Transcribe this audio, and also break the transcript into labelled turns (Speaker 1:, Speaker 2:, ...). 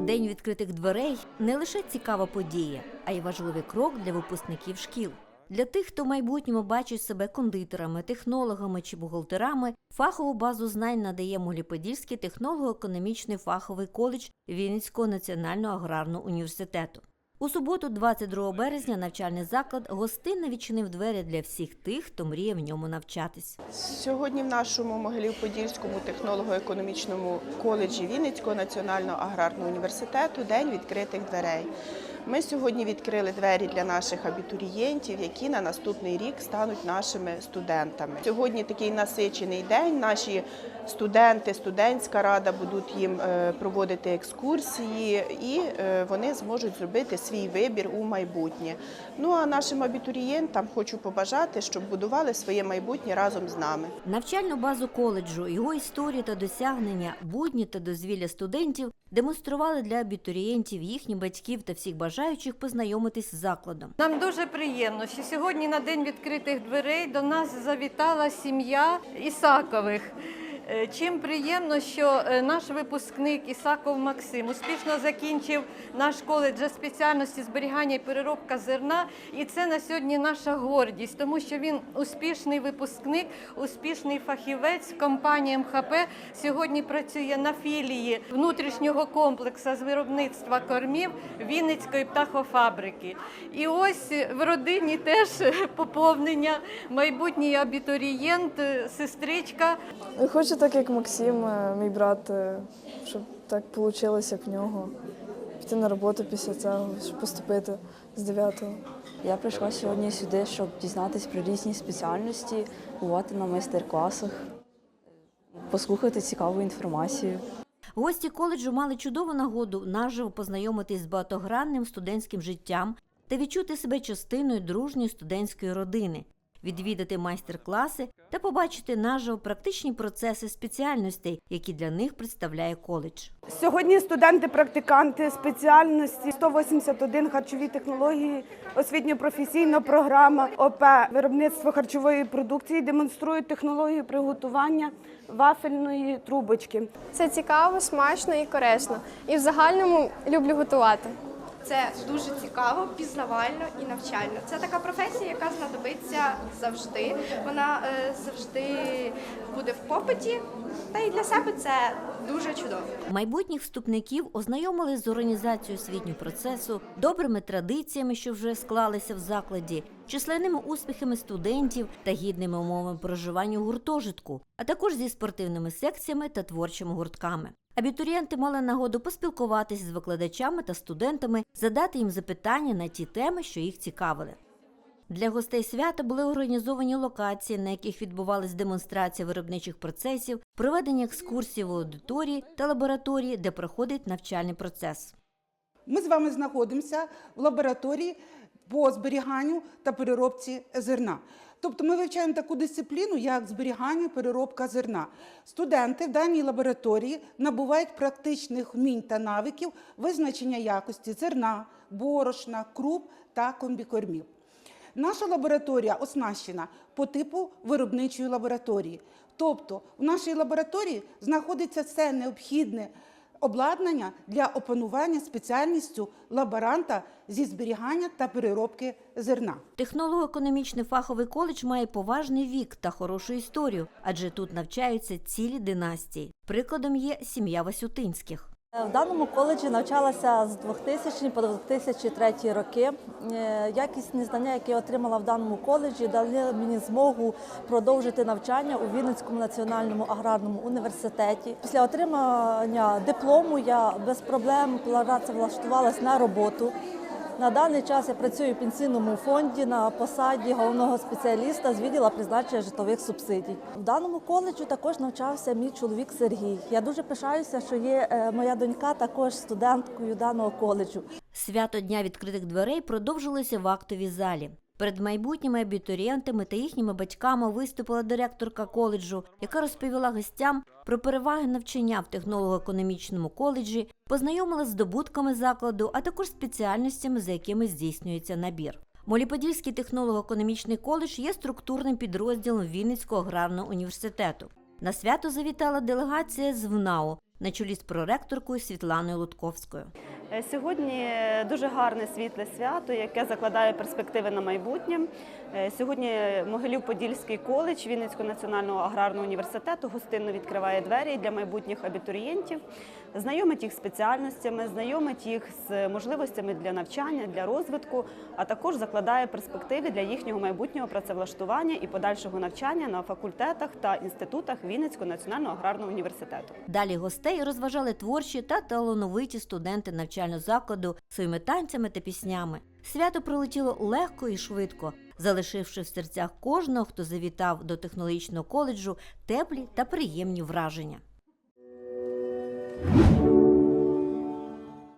Speaker 1: День відкритих дверей не лише цікава подія, а й важливий крок для випускників шкіл. Для тих, хто в майбутньому бачить себе кондитерами, технологами чи бухгалтерами, фахову базу знань надає Моліподільський технолого-економічний фаховий коледж Вінницького національного аграрного університету. У суботу, 22 березня, навчальний заклад гостинно відчинив двері для всіх тих, хто мріє в ньому навчатись.
Speaker 2: Сьогодні в нашому Могилів-Подільському технолого-економічному коледжі Вінницького національного аграрного університету День відкритих дверей. Ми сьогодні відкрили двері для наших абітурієнтів, які на наступний рік стануть нашими студентами. Сьогодні такий насичений день. Наші студенти, студентська рада будуть їм е, проводити екскурсії, і е, вони зможуть зробити свій вибір у майбутнє. Ну а нашим абітурієнтам хочу побажати, щоб будували своє майбутнє разом з нами.
Speaker 1: Навчальну базу коледжу, його історію та досягнення, будні та дозвілля студентів демонстрували для абітурієнтів, їхніх батьків та всіх бажаючих познайомитись з закладом.
Speaker 3: Нам дуже приємно, що сьогодні на день відкритих дверей до нас завітала сім'я Ісакових. Е, Чим приємно, що е, наш випускник Ісаков Максим успішно закінчив наш коледж за спеціальності зберігання і переробка зерна. І це на сьогодні наша гордість, тому що він успішний випускник, успішний фахівець. Компанія МХП сьогодні працює на філії внутрішнього комплексу з виробництва кормів Вінницької птахофабрики. І ось в родині теж поповнення майбутній абітурієнт, сестричка
Speaker 4: Хочу так, як Максим, е, мій брат, е, щоб так вийшло, як в нього. Піти на роботу після цього, щоб поступити з 9-го.
Speaker 5: Я прийшла сьогодні сюди, щоб дізнатися про різні спеціальності, бувати на майстер-класах, послухати цікаву інформацію.
Speaker 1: Гості коледжу мали чудову нагоду наживо познайомитись з багатогранним студентським життям та відчути себе частиною дружньої студентської родини, відвідати майстер-класи та побачити наживо практичні процеси спеціальностей, які для них представляє коледж.
Speaker 6: Сьогодні студенти-практиканти спеціальності 181 харчові технології, освітньо-професійна програма ОП виробництво харчової продукції демонструють технологію приготування вафельної трубочки.
Speaker 7: Це цікаво, смачно і корисно. І в загальному люблю готувати.
Speaker 8: Це дуже цікаво, пізнавально і навчально. Це така професія, яка знадобиться завжди. Вона е, завжди буде в попиті, та й для себе це дуже чудово.
Speaker 1: Майбутніх вступників ознайомили з організацією освітнього процесу, добрими традиціями, що вже склалися в закладі, численними успіхами студентів та гідними умовами проживання у гуртожитку, а також зі спортивними секціями та творчими гуртками. Абітурієнти мали нагоду поспілкуватися з викладачами та студентами, задати їм запитання на ті теми, що їх цікавили. Для гостей свята були організовані локації, на яких відбувалась демонстрація виробничих процесів, проведення екскурсій в аудиторії та лабораторії, де проходить навчальний процес.
Speaker 9: Ми з вами знаходимося в лабораторії по зберіганню та переробці зерна. Тобто ми вивчаємо таку дисципліну, як зберігання, переробка зерна. Студенти в даній лабораторії набувають практичних вмінь та навиків визначення якості зерна, борошна, круп та комбікормів. Наша лабораторія оснащена по типу виробничої лабораторії. Тобто в нашій лабораторії знаходиться все необхідне обладнання для опанування спеціальністю лаборанта зі зберігання та переробки зерна.
Speaker 1: Технолого-економічний фаховий коледж має поважний вік та хорошу історію, адже тут навчаються цілі династії. Прикладом є сім'я Васютинських.
Speaker 5: В даному коледжі навчалася з 2000 по 2003 роки. Е, Якісні знання, які я отримала в даному коледжі, дали мені змогу продовжити навчання у Вінницькому національному аграрному університеті. Після отримання диплому я без проблем влаштувалася на роботу. На даний час я працюю в пенсійному фонді на посаді головного спеціаліста з відділу призначення житлових субсидій. В даному коледжі також навчався мій чоловік Сергій. Я дуже пишаюся, що є е, моя донька також студенткою даного коледжу.
Speaker 1: Свято Дня відкритих дверей продовжилося в актовій залі. Перед майбутніми абітурієнтами та їхніми батьками виступила директорка коледжу, яка розповіла гостям про переваги навчання в технолого-економічному коледжі, познайомила з здобутками закладу, а також спеціальностями, за якими здійснюється набір. Моліподільський технолого-економічний коледж є структурним підрозділом Вінницького аграрного університету. На свято завітала делегація з ВНАУ, на чолі з проректоркою Світланою Лутковською.
Speaker 10: Е, Сьогодні дуже гарне світле свято, яке закладає перспективи на майбутнє. Е, Сьогодні Могилів-Подільський коледж Вінницького національного аграрного університету гостинно відкриває двері для майбутніх абітурієнтів, знайомить їх спеціальностями, знайомить їх з можливостями для навчання, для розвитку, а також закладає перспективи для їхнього майбутнього працевлаштування і подальшого навчання на факультетах та інститутах Вінницького національного аграрного університету.
Speaker 1: Далі гостей розважали творчі та талановиті студенти навчального закладу своїми танцями та піснями. Свято пролетіло легко і швидко, залишивши в серцях кожного, хто завітав до технологічного коледжу теплі та приємні враження.